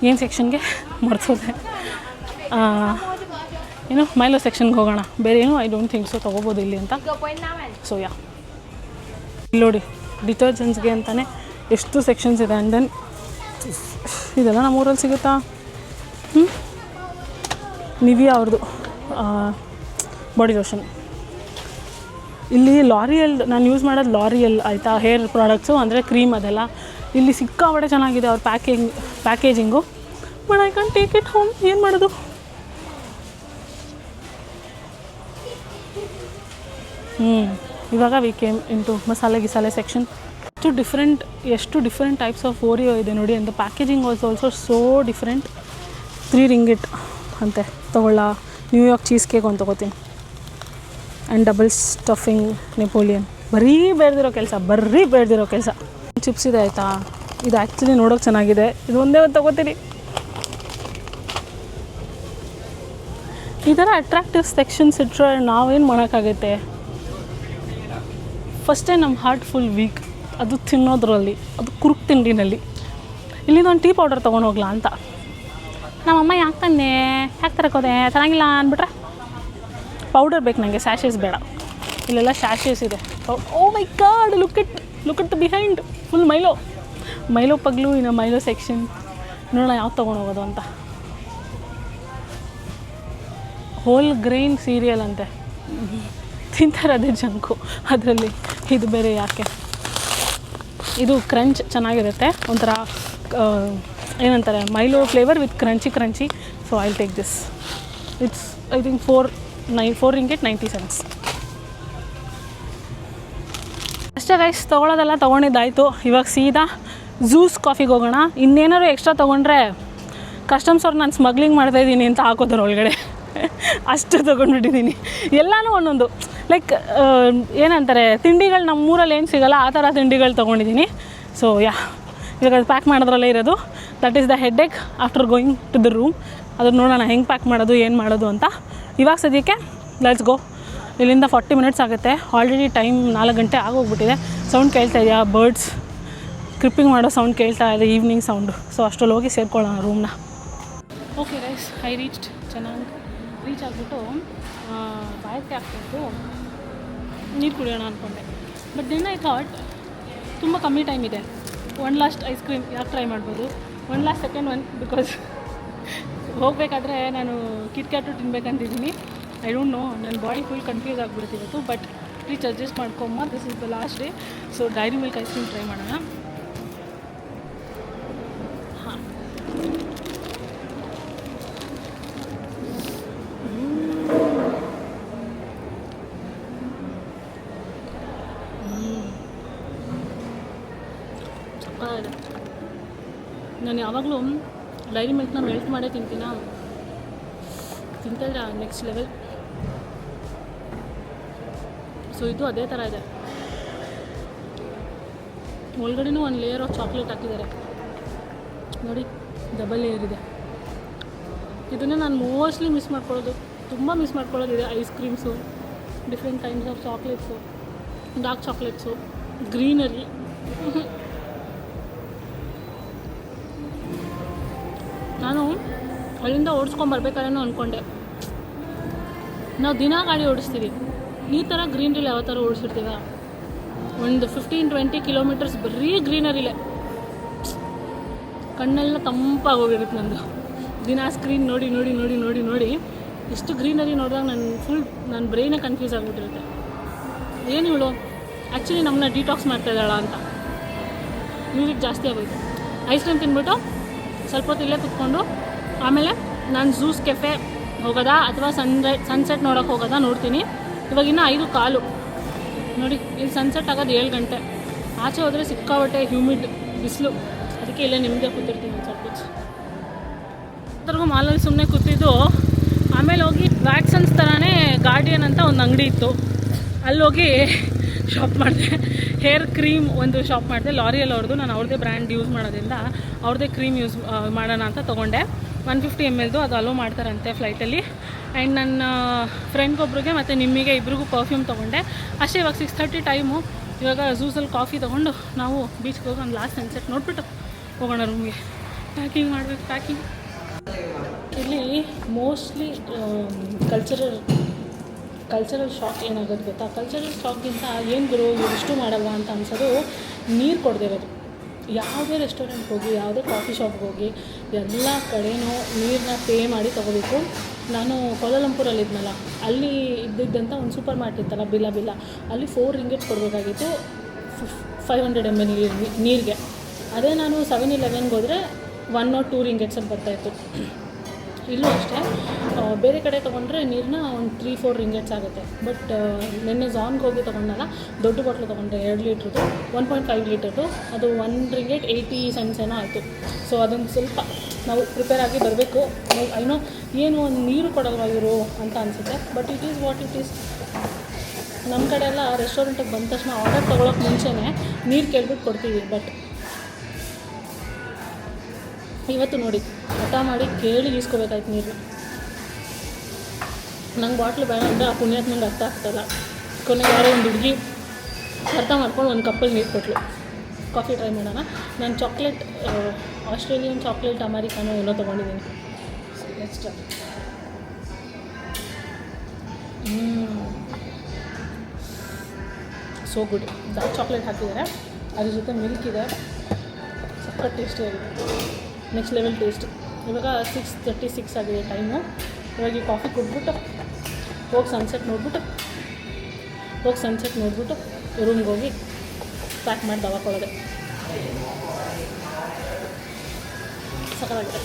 ಏನು ಸೆಕ್ಷನ್ಗೆ ಮರ್ತೋದೆ ಏನು ಮೈಲೋ ಸೆಕ್ಷನ್ಗೆ ಹೋಗೋಣ. ಬೇರೆ ಏನು ಐ ಡೋಂಟ್ ಥಿಂಕ್ ಸೊ ತೊಗೋಬೋದು ಇಲ್ಲಿ ಅಂತ. ಸೊ ಯಾ ಇಲ್ಲಿ ನೋಡಿ ಡಿಟರ್ಜೆಂಟ್ಸ್ಗೆ ಅಂತಲೇ ಎಷ್ಟು ಸೆಕ್ಷನ್ಸ್ ಇದೆ. ಆ್ಯಂಡ್ ದೆನ್ ಇದೆಲ್ಲ ನಮ್ಮೂರಲ್ಲಿ ಸಿಗುತ್ತಾ? ಹ್ಞೂ ನಿವಿಯಾ ಅವ್ರದ್ದು ಬಾಡಿ ಲೋಷನ್ ಇಲ್ಲಿ ಲಾರಿಯಲ್ ನಾನು ಯೂಸ್ ಮಾಡೋದು ಲಾರಿಯಲ್ ಆಯಿತಾ? ಹೇರ್ ಪ್ರಾಡಕ್ಟ್ಸು ಅಂದರೆ ಕ್ರೀಮ್ ಅದೆಲ್ಲ. ಇಲ್ಲಿ ಸಿಕ್ಕಾಪಟ್ಟೆ ಚೆನ್ನಾಗಿದೆ. ಅವ್ರ packing packaging. But I can take it home ಏನು ಮಾಡೋದು? ಹ್ಞೂ ಇವಾಗ ವಿ ಕೇಮ್ ಇಂಟು ಮಸಾಲೆ ಗಿಸಾಲೆ ಸೆಕ್ಷನ್ ಎಷ್ಟು ಡಿಫ್ರೆಂಟ್ ಎಷ್ಟು ಡಿಫ್ರೆಂಟ್ ಟೈಪ್ಸ್ ಆಫ್ ಓರಿಯೋ ಇದೆ ನೋಡಿ. ಅಂತ packaging also also so different three ringgit ಅಂತೆ. ತಗೊಳ್ಳ. ನ್ಯೂಯಾರ್ಕ್ ಚೀಸ್ ಕೇಕ್ ಒಂದು ತೊಗೋತೀನಿ. ಆ್ಯಂಡ್ ಡಬಲ್ ಸ್ಟಫಿಂಗ್ ನೆಪೋಲಿಯನ್ ಬರೀ ಬೆಳೆದಿರೋ ಕೆಲಸ, ಬರೀ ಬೆಳೆದಿರೋ ಕೆಲಸ. ಚಿಪ್ಸ್ ಇದೆ ಆಯಿತಾ? ಇದು ಆ್ಯಕ್ಚುಲಿ ನೋಡೋಕೆ ಚೆನ್ನಾಗಿದೆ. ಇದು ಒಂದೇ ಒಂದು ತೊಗೋತೀನಿ ಈ ಥರ ಅಟ್ರಾಕ್ಟಿವ್ ಸೆಕ್ಷನ್ಸ್ ಇಟ್ಟರೆ ನಾವೇನು ಮಾಡೋಕ್ಕಾಗತ್ತೆ? ಫಸ್ಟೇ ನಮ್ಮ ಹಾರ್ಟ್ ಫುಲ್ ವೀಕ್ ಅದು ತಿನ್ನೋದ್ರಲ್ಲಿ, ಅದು ಕುರುಕ್ ತಿಂಡಿನಲ್ಲಿ. ಇಲ್ಲಿಂದ ಒಂದು ಟೀ ಪೌಡರ್ ತೊಗೊಂಡು ಹೋಗ್ಲಾ ಅಂತ. ನಮ್ಮಮ್ಮ ಯಾಕೆ ತಂದೆ? ಯಾಕೆ ತರಕೋದೆ? ಚೆನ್ನಾಗಿಲ್ಲ ಅಂದ್ಬಿಟ್ರೆ ಪೌಡರ್ ಬೇಕು ನನಗೆ ಸ್ಯಾಶೇಸ್ ಬೇಡ. ಇಲ್ಲೆಲ್ಲ ಸ್ಯಾಶೇಸ್ ಇದೆ. ಓ my God look it look it behind full Milo Milo ಪಗ್ಲು, ಇನ್ನು ಮೈಲೋ ಸೆಕ್ಷನ್ ನೋಡೋಣ ಯಾವ್ದು ತೊಗೊಂಡು ಹೋಗೋದು ಅಂತ. ಹೋಲ್ ಗ್ರೈನ್ ಸೀರಿಯಲ್ ಅಂತೆ. ತಿಂತಾರೆ ಅದೇ ಜಂಕು ಅದರಲ್ಲಿ. ಇದು ಬೇರೆ ಯಾಕೆ? ಇದು ಕ್ರಂಚ್ ಚೆನ್ನಾಗಿರುತ್ತೆ. ಒಂಥರ ಏನಂತಾರೆ, Milo flavour with crunchy crunchy so I take this it's I think four nine four ringgit ninety sevens ಅಷ್ಟೇ ಗೈಸ್ ತೊಗೊಳೋದೆಲ್ಲ ತೊಗೊಂಡಿದ್ದಾಯಿತು. ಇವಾಗ ಸೀದಾ ಜ್ಯೂಸ್ ಕಾಫಿಗೆ ಹೋಗೋಣ. ಇನ್ನೇನಾದ್ರು ಎಕ್ಸ್ಟ್ರಾ ತೊಗೊಂಡ್ರೆ ಕಸ್ಟಮ್ಸ್ ಅವ್ರು ನಾನು ಸ್ಮಗ್ಲಿಂಗ್ ಮಾಡ್ತಾ ಇದ್ದೀನಿ ಅಂತ ಹಾಕೋತಾರೆ ಒಳಗಡೆ. ಅಷ್ಟು ತೊಗೊಂಡ್ಬಿಟ್ಟಿದ್ದೀನಿ. ಎಲ್ಲನೂ ಒಂದೊಂದು. ಲೈಕ್ ಏನಂತಾರೆ, ತಿಂಡಿಗಳು ನಮ್ಮ ಊರಲ್ಲಿ ಏನು ಸಿಗಲ್ಲ, ಆ ಥರ ತಿಂಡಿಗಳು ತೊಗೊಂಡಿದ್ದೀನಿ. ಸೊ ಯಾ ಇವಾಗ ಅದು ಪ್ಯಾಕ್ ಮಾಡೋದ್ರಲ್ಲೇ ಇರೋದು. That is the headache after going to the room ಅದನ್ನು ನೋಡೋಣ, ಹೆಂಗೆ ಪ್ಯಾಕ್ ಮಾಡೋದು, ಏನು ಮಾಡೋದು ಅಂತ. ಇವಾಗ ಸದ್ಯಕ್ಕೆ ಲೆಟ್ಸ್ ಗೋ ಇಲ್ಲಿಂದ ಫಾರ್ಟಿ ಮಿನಿಟ್ಸ್ ಆಗುತ್ತೆ. ಆಲ್ರೆಡಿ ಟೈಮ್ ನಾಲ್ಕು ಗಂಟೆ ಆಗೋಗ್ಬಿಟ್ಟಿದೆ. ಸೌಂಡ್ ಕೇಳ್ತಾ ಇದೆಯಾ ಬರ್ಡ್ಸ್ ಕ್ರಿಪ್ಪಿಂಗ್ ಮಾಡೋ ಸೌಂಡ್ ಕೇಳ್ತಾ ಇದೆ ಈವ್ನಿಂಗ್ ಸೌಂಡು. ಸೊ ಅಷ್ಟರಲ್ಲಿ ಹೋಗಿ ಸೇರ್ಕೊಳ್ಳೋಣ ರೂಮ್ನ ಓಕೆ ರೈಸ್ ಐ ರೀಚ್ಡ್ ಚೆನ್ನಾಗಿ ರೀಚ್ ಆಗಿಬಿಟ್ಟು ಬಾಯಕ್ಕೆ ಹಾಕ್ಬೇಕು ನೀರು ಕುಡಿಯೋಣ ಅಂದ್ಕೊಂಡೆ ಬಟ್ ದೆನ್ ಐ ಥಾಟ್ ತುಂಬ ಕಮ್ಮಿ ಟೈಮ್ ಇದೆ. ಒನ್ ಲಾಸ್ಟ್ ಐಸ್ ಕ್ರೀಮ್ ಯಾಕೆ ಟ್ರೈ ಮಾಡ್ಬೋದು? One last second one because ಹೋಗಬೇಕಾದ್ರೆ ನಾನು ಕಿಟ್ಕ್ಯಾಟು ತಿನ್ಬೇಕಂತಿದ್ದೀನಿ. ಐ ಡೋಂಟ್ ನೋ ನನ್ನ ಬಾಡಿ ಫುಲ್ ಕನ್ಫ್ಯೂಸ್ ಆಗಿಬಿಡ್ತಿವತ್ತು but please adjust ಮಾಡ್ಕೊಂಬ. This is the last day so Dairy Milk ice cream try ಮಾಡೋಣ ಹಾಂ ಸಕ್ಕತ್ತಾಗಿದೆ ನಾನು ಯಾವಾಗಲೂ ಡೈರಿ ಮಿಲ್ಕ್ನ ಮೆಲ್ಟ್ ಮಾಡೇ ತಿಂತೀನ? ತಿಂತಿದ್ರೆ ನೆಕ್ಸ್ಟ್ ಲೆವೆಲ್ ಸೊ ಇದು ಅದೇ ಥರ ಇದೆ. ಒಳಗಡೆನೂ ಒಂದು ಲೇಯರ್ ಆಫ್ ಚಾಕ್ಲೇಟ್ ಹಾಕಿದ್ದಾರೆ. ನೋಡಿ ಡಬಲ್ ಲೇಯರ್ ಇದೆ. ಇದನ್ನೇ ನಾನು ಮೋಸ್ಟ್ಲಿ ಮಿಸ್ ಮಾಡ್ಕೊಳ್ಳೋದು. ತುಂಬ miss ಮಾಡ್ಕೊಳ್ಳೋದಿದೆ ice creams different times of chocolates dark chocolates greenery ಅಲ್ಲಿಂದ ಓಡಿಸ್ಕೊಂಬರ್ಬೇಕಾದ್ರೂ ಅಂದ್ಕೊಂಡೆ ನಾವು ದಿನ ಗಾಡಿ ಓಡಿಸ್ತೀವಿ. ಈ ಥರ ಗ್ರೀನರಿಲಿ ಯಾವ ಥರ ಓಡಿಸಿರ್ತೀವ ಒಂದು ಫಿಫ್ಟೀನ್ ಟ್ವೆಂಟಿ ಕಿಲೋಮೀಟರ್ಸ್ ಬರೀ ಗ್ರೀನರಿಲೇ ಕಣ್ಣೆಲ್ಲ ತಂಪಾಗೋಗಿರುತ್ತೆ ನಂದು. ದಿನ ಸ್ಕ್ರೀನ್ ನೋಡಿ ನೋಡಿ ನೋಡಿ ನೋಡಿ ನೋಡಿ ಎಷ್ಟು ಗ್ರೀನರಿ ನೋಡಿದಾಗ ನನ್ನ ಫುಲ್ ನನ್ನ ಬ್ರೈನೇ ಕನ್ಫ್ಯೂಸ್ ಆಗಿಬಿಟ್ಟಿರುತ್ತೆ. ಏನು ಇವಳು? ಆ್ಯಕ್ಚುಲಿ ನಮ್ಮನ್ನ ಡಿಟಾಕ್ಸ್ ಮಾಡ್ತಾ ಇದ್ದಾಳ ಅಂತ. ಮ್ಯೂಸಿಕ್ ಜಾಸ್ತಿ ಆಗೋಯ್ತು. ಐಸ್ ಕ್ರೀಮ್ ತಿನ್ಬಿಟ್ಟು ಸ್ವಲ್ಪ ಹೊತ್ತು ಇಲ್ಲೇ ಕುತ್ಕೊಂಡು ಆಮೇಲೆ ನಾನು ಝೂಸ್ ಕೆಫೆ ಹೋಗೋದಾ ಅಥವಾ ಸನ್ರೈಟ್ ಸನ್ಸೆಟ್ ನೋಡೋಕೆ ಹೋಗೋದಾ ನೋಡ್ತೀನಿ. ಇವಾಗ ಇನ್ನೂ ಐದು ಕಾಲು. ನೋಡಿ, ಇಲ್ಲಿ ಸನ್ಸೆಟ್ ಆಗೋದು ಏಳು ಗಂಟೆ. ಆಚೆ ಹೋದರೆ ಸಿಕ್ಕಾಬಟ್ಟೆ ಹ್ಯೂಮಿಡ್ ಬಿಸಿಲು. ಅದಕ್ಕೆ ಇಲ್ಲೇ ನಿಮಗೆ ಕೂತಿರ್ತೀನಿ ಒಂದು ಸ್ವಲ್ಪ. ಅದ್ರಿಗೂ ಮಾಲಲ್ಲಿ ಸುಮ್ಮನೆ ಕೂತಿದ್ದು. ಆಮೇಲೆ ಹೋಗಿ ವ್ಯಾಕ್ಸನ್ಸ್ ಥರನೇ ಗಾರ್ಡಿಯನ್ ಅಂತ ಒಂದು ಅಂಗಡಿ ಇತ್ತು. ಅಲ್ಲಿ ಹೋಗಿ ಶಾಪ್ ಮಾಡಿದೆ. ಹೇರ್ ಕ್ರೀಮ್ ಒಂದು ಶಾಪ್ ಮಾಡಿದೆ. ಲಾರಿಯಲ್ ಅವ್ರದ್ದು ನಾನು ಅವ್ರದ್ದೇ ಬ್ರ್ಯಾಂಡ್ ಯೂಸ್ ಮಾಡೋದ್ರಿಂದ ಅವ್ರದ್ದೇ ಕ್ರೀಮ್ ಯೂಸ್ ಮಾಡೋಣ ಅಂತ ತೊಗೊಂಡೆ. ಒನ್ ಫಿಫ್ಟಿ ಎಂ ಎಲ್ದು ಅದು ಅಲೋ ಮಾಡ್ತಾರಂತೆ ಫ್ಲೈಟಲ್ಲಿ ಆ್ಯಂಡ್ ನನ್ನ ಫ್ರೆಂಡ್ಗೊಬ್ರಿಗೆ ಮತ್ತು ನಿಮಗೆ ಇಬ್ರಿಗೂ ಪರ್ಫ್ಯೂಮ್ ತೊಗೊಂಡೆ. ಅಷ್ಟೇ ಇವಾಗ ಸಿಕ್ಸ್ ತರ್ಟಿ ಟೈಮು ಇವಾಗ ಝೂಸಲ್ಲಿ ಕಾಫಿ ತೊಗೊಂಡು ನಾವು ಬೀಚ್ಗೆ ಹೋಗಿ ಒಂದು ಲಾಸ್ಟ್ ಸನ್ಸೆಟ್ ನೋಡ್ಬಿಟ್ಟು ಹೋಗೋಣ ರೂಮ್ಗೆ ಪ್ಯಾಕಿಂಗ್ ಮಾಡಬೇಕು ಪ್ಯಾಕಿಂಗ್ ಇಲ್ಲಿ ಮೋಸ್ಟ್ಲಿ ಕಲ್ಚರಲ್ ಕಲ್ಚರಲ್ ಶಾಕ್ ಏನಾಗುತ್ತೆ ಗೊತ್ತಾ? ಕಲ್ಚರಲ್ ಶಾಕ್ಗಿಂತ ಏನು ಗುರು ಇಷ್ಟು ಮಾಡಲ್ಲ ಅಂತ ಅನ್ಸೋದು ನೀರು ಕೊಡದೇ ಇರೋದು ಯಾವುದೇ ರೆಸ್ಟೋರೆಂಟ್ಗೆ ಹೋಗಿ, ಯಾವುದೇ ಕಾಫಿ ಶಾಪ್ಗೆ ಹೋಗಿ, ಎಲ್ಲ ಕಡೆನೂ ನೀರನ್ನ ಪೇ ಮಾಡಿ ತೊಗೋಬೇಕು. ನಾನು ಕೋಲಾಲಂಪುರಲ್ಲಿ ಇದ್ನಲ್ಲ, ಅಲ್ಲಿ ಇದ್ದಿದ್ದಂಥ ಒಂದು ಸೂಪರ್ ಮಾರ್ಟ್ ಇತ್ತಲ್ಲ, ಬಿಲ್ಲ ಬಿಲ್ಲ, ಅಲ್ಲಿ ಫೋರ್ ರಿಂಗೆಟ್ ಕೊಡಬೇಕಾಗಿತ್ತು. ಫೈವ್ ಹಂಡ್ರೆಡ್ ಎಂ ಎಲ್ ನೀರು ನೀರಿಗೆ. ಅದೇ ನಾನು ಸೆವೆನ್ ಇಲೆವೆನ್ಗೆ ಹೋದರೆ ಒನ್ ಆರ್ ಟೂ ರಿಂಗೆಟ್ಸಲ್ಲಿ ಬರ್ತಾಯಿತ್ತು ಇಲ್ಲೂ ಅಷ್ಟೇ. ಬೇರೆ ಕಡೆ ತೊಗೊಂಡ್ರೆ ನೀರನ್ನ ಒಂದು ತ್ರೀ ಫೋರ್ ರಿಂಗೆಟ್ಸ್ ಆಗುತ್ತೆ. ಬಟ್ ನಿನ್ನೆ ಝಾನ್ಗೆ ಹೋಗಿ ತೊಗೊಂಡಾಗ ದೊಡ್ಡ ಬಾಟ್ಲು ತೊಗೊಂಡೆ, ಎರಡು ಲೀಟ್ರದ್ದು ಒನ್ ಪಾಯಿಂಟ್ ಫೈವ್ ಲೀಟ್ರದ್ದು. ಅದು ಒನ್ ರಿಂಗೆಟ್ ಏಯ್ಟಿ ಸೆನ್ಸ್ ಏನೋ ಆಯಿತು. ಸೊ ಅದೊಂದು ಸ್ವಲ್ಪ ನಾವು ಪ್ರಿಪೇರ್ ಆಗಿ ಬರಬೇಕು. ಐನೋ ಏನು ಒಂದು ನೀರು ಕೊಡಲ್ವಾ ಇವರು ಅಂತ ಅನಿಸುತ್ತೆ. But it is what it is ನಮ್ಮ ಕಡೆ ಎಲ್ಲ ರೆಸ್ಟೋರೆಂಟಿಗೆ ಬಂದ ತಕ್ಷಣ ಆರ್ಡರ್ ತೊಗೊಳಕ್ಕೆ ಮುಂಚೆನೇ ನೀರು ಕೇಳ್ಬಿಟ್ಟು ಕೊಡ್ತೀವಿ. ಬಟ್ ಇವತ್ತು ನೋಡಿ ಹಠ ಮಾಡಿ ಕೇಳಿ ಈಸ್ಕೋಬೇಕಾಯ್ತು ನೀರು. ನಂಗೆ ಬಾಟ್ಲು ಬೇಡ ಅಂದರೆ ಆ ಪುಣ್ಯಾತ್ ನಂಗೆ ಅರ್ಥ ಆಗ್ತಾಯಿಲ್ಲ ಕೊನೆಗೆ ಯಾರೋ ಒಂದು ಹುಡುಗಿ ಅರ್ಥ ಮಾಡ್ಕೊಂಡು ಒಂದು ಕಪ್ಪಲ್ಲಿ ನೀರು ಕೊಟ್ಟಳು ಕಾಫಿ ಟ್ರೈ ಮಾಡೋಣ. ನಾನು ಚಾಕ್ಲೇಟ್ ಆಸ್ಟ್ರೇಲಿಯನ್ ಚಾಕ್ಲೇಟ್ ಅಮೆರಿಕಾನೋ ಏನೋ ತೊಗೊಂಡಿದ್ದೀನಿ next so good dark chocolate ಹಾಕಿದ್ದಾರೆ. ಅದ್ರ ಜೊತೆ ಮಿಲ್ಕ್ ಇದೆ. ಸಖತ್ ಟೇಸ್ಟಿಯಾಗಿದೆ ನೆಕ್ಸ್ಟ್ ಲೆವೆಲ್ ಟೇಸ್ಟ್ ಇವಾಗ ಸಿಕ್ಸ್ ತರ್ಟಿ ಸಿಕ್ಸ್ ಆಗಿದೆ ಟೈಮು ಇವಾಗ ಈ ಕಾಫಿ ಕುಡ್ಬಿಟ್ಟು ಹೋಗಿ ಸನ್ಸೆಟ್ ನೋಡ್ಬಿಟ್ಟು, ಹೋಗಿ ಸನ್ಸೆಟ್ ನೋಡ್ಬಿಟ್ಟು ರೂಮ್ಗೆ ಹೋಗಿ ಪ್ಯಾಕ್ ಮಾಡಿ ದವಾಕೊಳ್ಳೋದೆ ಸಕ್ಕತ್ತಾಗಿದೆ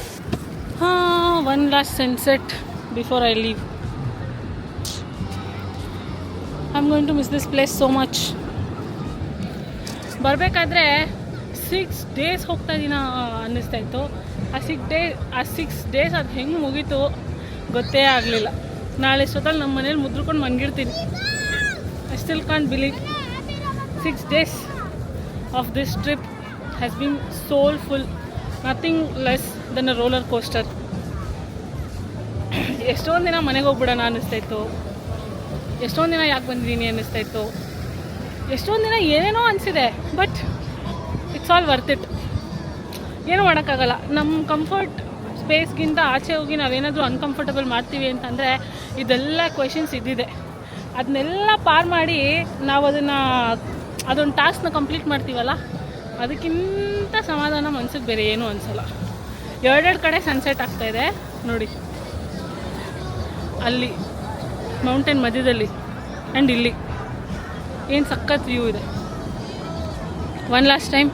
ಹಾಂ one last sunset before I leave I am going to miss this place so much ಬರಬೇಕಾದ್ರೆ ಸಿಕ್ಸ್ ಡೇಸ್ ಹೋಗ್ತಾ ಇದ್ದೀನ ಅನ್ನಿಸ್ತಾ ಇತ್ತು. ಆ ಸಿಕ್ಸ್ ಡೇ ಆ ಸಿಕ್ಸ್ ಡೇಸ್ ಅದು ಹೆಂಗೆ ಮುಗೀತು ಗೊತ್ತೇ ಆಗಲಿಲ್ಲ. ನಾಳೆ ಸ್ವತಃ ನಮ್ಮ ಮನೇಲಿ ಮುದ್ರಕೊಂಡು ಮನ್ಗಿರ್ತೀನಿ. I still can't believe six days of this trip has been soulful nothing less than a roller coaster ಎಷ್ಟೊಂದು ದಿನ ಮನೆಗೆ ಹೋಗ್ಬಿಡೋಣ ಅನ್ನಿಸ್ತಾಯಿತ್ತು ಎಷ್ಟೊಂದು ದಿನ ಯಾಕೆ ಬಂದಿದ್ದೀನಿ ಅನ್ನಿಸ್ತಾಯಿತ್ತು ಎಷ್ಟೊಂದು ದಿನ ಏನೇನೋ ಅನಿಸಿದೆ but it's all worth it ಏನೂ ಮಾಡೋಕ್ಕಾಗಲ್ಲ. ನಮ್ಮ ಕಂಫರ್ಟ್ ಸ್ಪೇಸ್ಗಿಂತ ಆಚೆ ಹೋಗಿ ನಾವೇನಾದರೂ ಅನ್ಕಂಫರ್ಟಬಲ್ ಮಾಡ್ತೀವಿ ಅಂತಂದರೆ ಇದೆಲ್ಲ ಕ್ವೆಶನ್ಸ್ ಇದ್ದಿದೆ. ಅದನ್ನೆಲ್ಲ ಪಾರ್ ಮಾಡಿ ನಾವು ಅದನ್ನು ಅದೊಂದು ಟಾಸ್ಕ್ನ ಕಂಪ್ಲೀಟ್ ಮಾಡ್ತೀವಲ್ಲ, ಅದಕ್ಕಿಂತ ಸಮಾಧಾನ ಮನ್ಸಿಗೆ ಬೇರೆ ಏನೂ ಅನಿಸಲ್ಲ. ಎರಡೆರಡು ಕಡೆ ಸನ್ಸೆಟ್ ಆಗ್ತಾಯಿದೆ ನೋಡಿ. ಅಲ್ಲಿ ಮೌಂಟೇನ್ ಮಧ್ಯದಲ್ಲಿ ಆ್ಯಂಡ್ ಇಲ್ಲಿ. ಏನು ಸಖತ್ ವ್ಯೂ ಇದೆ. ಒನ್ ಲಾಸ್ಟ್ ಟೈಮ್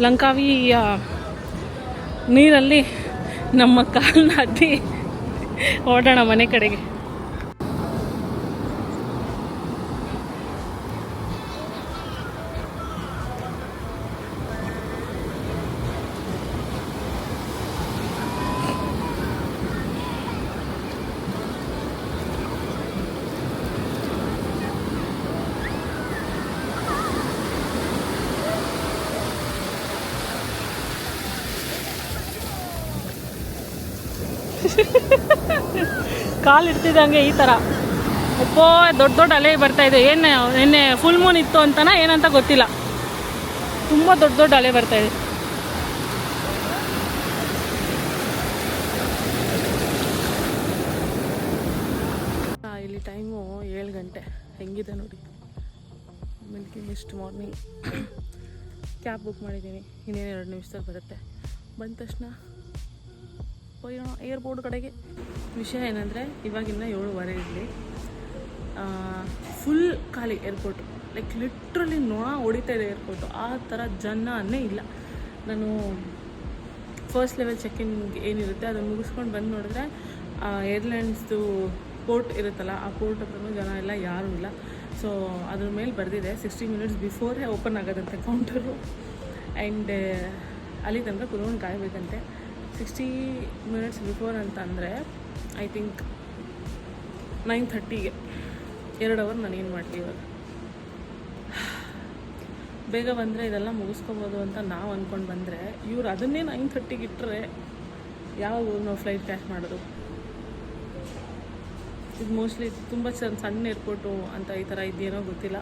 ಲಂಕಾವಿ ನೀರಲ್ಲಿ ನಮ್ಮ ಕಾಲನ್ನ ಹತ್ತಿ ಓಡೋಣ ಮನೆ ಕಡೆಗೆ. ಕಾಲು ಇಡ್ತಿದ್ದಂಗೆ ಈ ಥರ ಒಪ್ಪೋ ದೊಡ್ಡ ದೊಡ್ಡ ಅಲೆ ಬರ್ತಾ ಇದೆ. ಏನು ನಿನ್ನೆ ಫುಲ್ ಮೂನ್ ಇತ್ತು ಅಂತನಾ ಏನಂತ ಗೊತ್ತಿಲ್ಲ. ತುಂಬ ದೊಡ್ಡ ದೊಡ್ಡ ಅಲೆ ಬರ್ತಾ ಆ, ಇಲ್ಲಿ ಟೈಮು ಏಳು ಗಂಟೆ. ಹೆಂಗಿದೆ ನೋಡಿ. ಬೆಳಗ್ಗೆ ಎಷ್ಟು ಮಾರ್ನಿಂಗ್ ಕ್ಯಾಬ್ ಬುಕ್ ಮಾಡಿದ್ದೀನಿ ಇನ್ನೇನು ಎರಡು ನಿಮಿಷದಲ್ಲಿ ಬರುತ್ತೆ. ಬಂದ ತಕ್ಷಣ ಹೋಯೋಣ ಏರ್ಪೋರ್ಟ್ ಕಡೆಗೆ. ವಿಷಯ ಏನಂದರೆ, ಇವಾಗಿನ್ನ ಏಳುವರೆ ಇರಲಿ ಫುಲ್ ಖಾಲಿ ಏರ್ಪೋರ್ಟ್ ಲೈಕ್ ಲಿಟ್ರಲಿ ನೋ ಹೊಡಿತಾ ಇದೆ ಏರ್ಪೋರ್ಟು ಆ ಥರ ಜನನೇ ಇಲ್ಲ. ನಾನು ಫಸ್ಟ್ ಲೆವೆಲ್ ಚೆಕ್ ಇನ್ ಏನಿರುತ್ತೆ, ಅದನ್ನು ಮುಗಿಸ್ಕೊಂಡು ಬಂದು ನೋಡಿದ್ರೆ ಏರ್ಲೈನ್ಸ್ದು ಪೋರ್ಟ್ ಇರುತ್ತಲ್ಲ, ಆ ಪೋರ್ಟ್ ಹತ್ರನೂ ಜನ ಇಲ್ಲ, ಯಾರೂ ಇಲ್ಲ. ಸೊ ಅದ್ರ ಮೇಲೆ ಬರೆದಿದೆ ಸಿಕ್ಸ್ಟಿ ಮಿನಿಟ್ಸ್ ಬಿಫೋರೇ ಓಪನ್ ಆಗೋದಂತೆ ಕೌಂಟರು ಆ್ಯಂಡ್ ಅಲ್ಲಿ ತನಕ ಕುತ್ಕೊಂಡು ಕಾಯಬೇಕಂತೆ. ಸಿಕ್ಸ್ಟಿ ಮಿನಿಟ್ಸ್ ಬಿಫೋರ್ ಅಂತ ಅಂದರೆ ಐ ಥಿಂಕ್ ನೈನ್ ಥರ್ಟಿಗೆ ಎರಡು ಅವರ್ ನಾನು ಏನು ಮಾಡ್ತೀವಿ ಇವಾಗ. ಬೇಗ ಬಂದರೆ ಇದೆಲ್ಲ ಮುಗಿಸ್ಕೊಬೋದು ಅಂತ ನಾವು ಅಂದ್ಕೊಂಡು ಬಂದರೆ, ಇವ್ರು ಅದನ್ನೇ ನೈನ್ ಥರ್ಟಿಗೆ ಇಟ್ಟರೆ ಯಾವಾಗ ನಾವು ಫ್ಲೈಟ್ ಕ್ಯಾಚ್ ಮಾಡೋದು? ಇದು ಮೋಸ್ಟ್ಲಿ ತುಂಬ ಸಣ್ಣ ಸಣ್ಣ ಏರ್ಪೋರ್ಟು ಅಂತ ಈ ಥರ ಇದೆಯೇನೋ ಗೊತ್ತಿಲ್ಲ.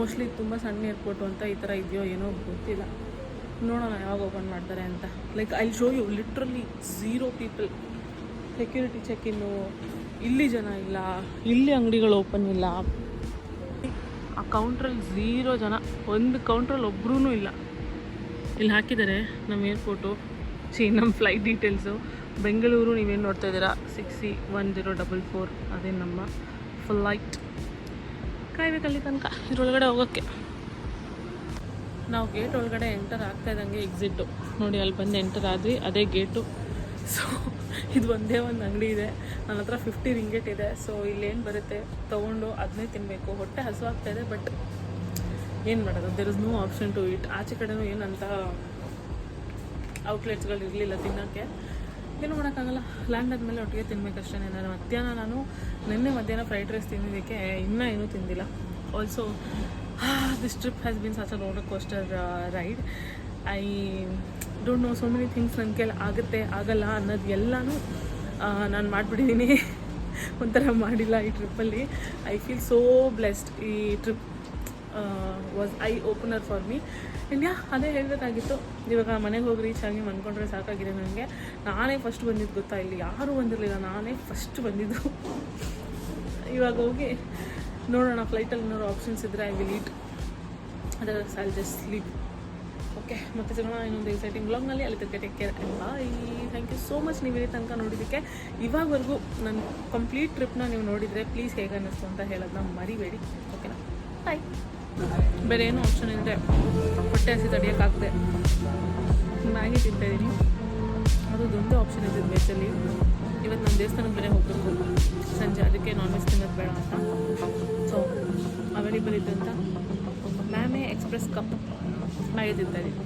ಮೋಸ್ಟ್ಲಿ ತುಂಬ ಸಣ್ಣ ಏರ್ಪೋರ್ಟು ಅಂತ ಈ ಥರ ಇದೆಯೋ ಏನೋ ಗೊತ್ತಿಲ್ಲ. ನೋಡೋಣ ಯಾವಾಗ ಓಪನ್ ಮಾಡ್ತಾರೆ ಅಂತ. Like I show you literally zero people security check ಇನ್ನು ಇಲ್ಲಿ ಜನ ಇಲ್ಲ, ಇಲ್ಲಿ ಅಂಗಡಿಗಳು ಓಪನ್ ಇಲ್ಲ. ಆ ಕೌಂಟ್ರಲ್ಲಿ ಝೀರೋ ಜನ, ಒಂದು ಕೌಂಟ್ರಲ್ಲಿ ಒಬ್ರೂ ಇಲ್ಲ. ಇಲ್ಲಿ ಹಾಕಿದ್ದಾರೆ ನಮ್ಮ ಏರ್ಪೋರ್ಟು ಸಿ ನಮ್ಮ ಫ್ಲೈಟ್ ಡೀಟೇಲ್ಸು ಬೆಂಗಳೂರು ನೀವೇನು ನೋಡ್ತಾ ಇದ್ದೀರಾ? Six C one zero double four ಅದೇ ನಮ್ಮ ಫ್ಲೈಟ್ ಕಾಯ್ಬೇಕಲ್ಲಿ ತನಕ, ಇದ್ರೊಳಗಡೆ ಹೋಗೋಕ್ಕೆ. ನಾವು ಗೇಟ್ ಒಳಗಡೆ ಎಂಟರ್ ಆಗ್ತಾ ಇದ್ದಂಗೆ ಎಕ್ಸಿಟ್ಟು ನೋಡಿ, ಅಲ್ಲಿ ಬಂದು ಎಂಟರ್ ಆದ್ವಿ. ಅದೇ ಗೇಟು ಸೊ ಇದು ಒಂದೇ ಒಂದು ಅಂಗಡಿ ಇದೆ. ನನ್ನ ಹತ್ರ ಫಿಫ್ಟಿ ರಿಂಗೆಟ್ ಇದೆ. ಸೊ ಇಲ್ಲೇನು ಬರುತ್ತೆ? ತೊಗೊಂಡು ಅದನ್ನೇ ತಿನ್ನಬೇಕು ಹೊಟ್ಟೆ ಹಸುವಾಗ್ತಾ ಇದೆ ಬಟ್ ಏನು ಮಾಡೋದು? There is no option to it ಆಚೆ ಕಡೆನೂ ಏನಂತ ಔಟ್ಲೆಟ್ಸ್ಗಳು ಇರಲಿಲ್ಲ ತಿನ್ನೋಕ್ಕೆ ಏನು ಮಾಡೋಕ್ಕಾಗಲ್ಲ. ಲ್ಯಾಂಡ್ ಆದಮೇಲೆ ಒಟ್ಟಿಗೆ ತಿನ್ಬೇಕಷ್ಟೇ ನಾನು ಮಧ್ಯಾಹ್ನ ನಾನು, ನಿನ್ನೆ ಮಧ್ಯಾಹ್ನ ಫ್ರೈಡ್ ರೈಸ್ ತಿಂದಿದ್ದಕ್ಕೆ ಇನ್ನೂ ಏನೂ ತಿಂದಿಲ್ಲ. Also this trip has been such a roller coaster ride I don't know so many things ನನ್ನ ಕೈಲಿ ಆಗುತ್ತೆ, ಆಗಲ್ಲ ಅನ್ನೋದು ಎಲ್ಲನೂ ನಾನು ಮಾಡಿಬಿಟ್ಟಿದ್ದೀನಿ ಒಂಥರ ಮಾಡಿಲ್ಲ ಈ ಟ್ರಿಪ್ಪಲ್ಲಿ. ಐ ಫೀಲ್ ಸೋ ಬ್ಲೆಸ್ಡ್ ಈ trip was eye opener for me India ಅದೇ ಹೇಳಬೇಕಾಗಿತ್ತು. ಇವಾಗ ಮನೆಗೆ ಹೋಗಿ ರೀಚ್ ಆಗಿ ಅಂದ್ಕೊಂಡ್ರೆ ಸಾಕಾಗಿದೆ ನನಗೆ. ನಾನೇ ಫಸ್ಟ್ ಬಂದಿದ್ದು ಗೊತ್ತಾ? ಇಲ್ಲಿ ಯಾರೂ ಬಂದಿರಲಿಲ್ಲ. ನಾನೇ ಫಸ್ಟ್ ಬಂದಿದ್ದು. ಇವಾಗ ಹೋಗಿ ನೋಡೋಣ ಫ್ಲೈಟಲ್ಲಿ ಏನಾದ್ರು ಆಪ್ಷನ್ಸ್ ಇದ್ದರೆ ಐ ವಿಲ್ ಈಟ್ ಅದರ ಸಾಲ್ ಜಸ್ಟ್ ಸ್ಲೀಪ್ ಓಕೆ ಮತ್ತೆ ಸಿಗೋಣ ಇನ್ನೊಂದು ಎಕ್ಸೈಟಿಂಗ್ ಬ್ಲಾಗ್ನಲ್ಲಿ ಅಲ್ಲಿ ತನಕ take care bye thank you so much ನೀವು ಇಲ್ಲಿ ತನಕ ನೋಡಿದ್ದಕ್ಕೆ ಇವಾಗವರೆಗೂ ನನ್ನ ಕಂಪ್ಲೀಟ್ ಟ್ರಿಪ್ನ ನೀವು ನೋಡಿದರೆ ಪ್ಲೀಸ್ ಹೇಗೆ ಅನ್ನಿಸ್ತು ಅಂತ ಹೇಳೋದನ್ನ ಮರಿಬೇಡಿ. ಓಕೆನಾ ಬಾಯ್ ಬೇರೆ ಏನೂ ಆಪ್ಷನ್ ಇದ್ದರೆ ಹೊಟ್ಟೆ ಹಸಿ ತಡೆಯೋಕ್ಕಾಗದೆ ಮ್ಯಾಗಿ ತಿಂತಾಯಿದ್ದೀನಿ ಅದು ದೊಡ್ಡ ಆಪ್ಷನ್ ಇದೆ ವೆಜ್ಜಲ್ಲಿ ಇವತ್ತು ನಾನು ದೇವಸ್ಥಾನಕ್ಕೆ ಬೇರೆ ಹೋಗಬೇಕು. ಸಂಜೆ, ಅದಕ್ಕೆ ನಾನ್ ವೆಜ್ ತಿನ್ನೋದು ಬೇಡ ಅಂತ. ಸೊ ಅವೈಲೇಬಲ್ ಇದ್ದಂಥ ಮ್ಯಾಮೆ ಎಕ್ಸ್ಪ್ರೆಸ್ ಕಪ್ ತಿಂತಾಯಿದ್ದೀನಿ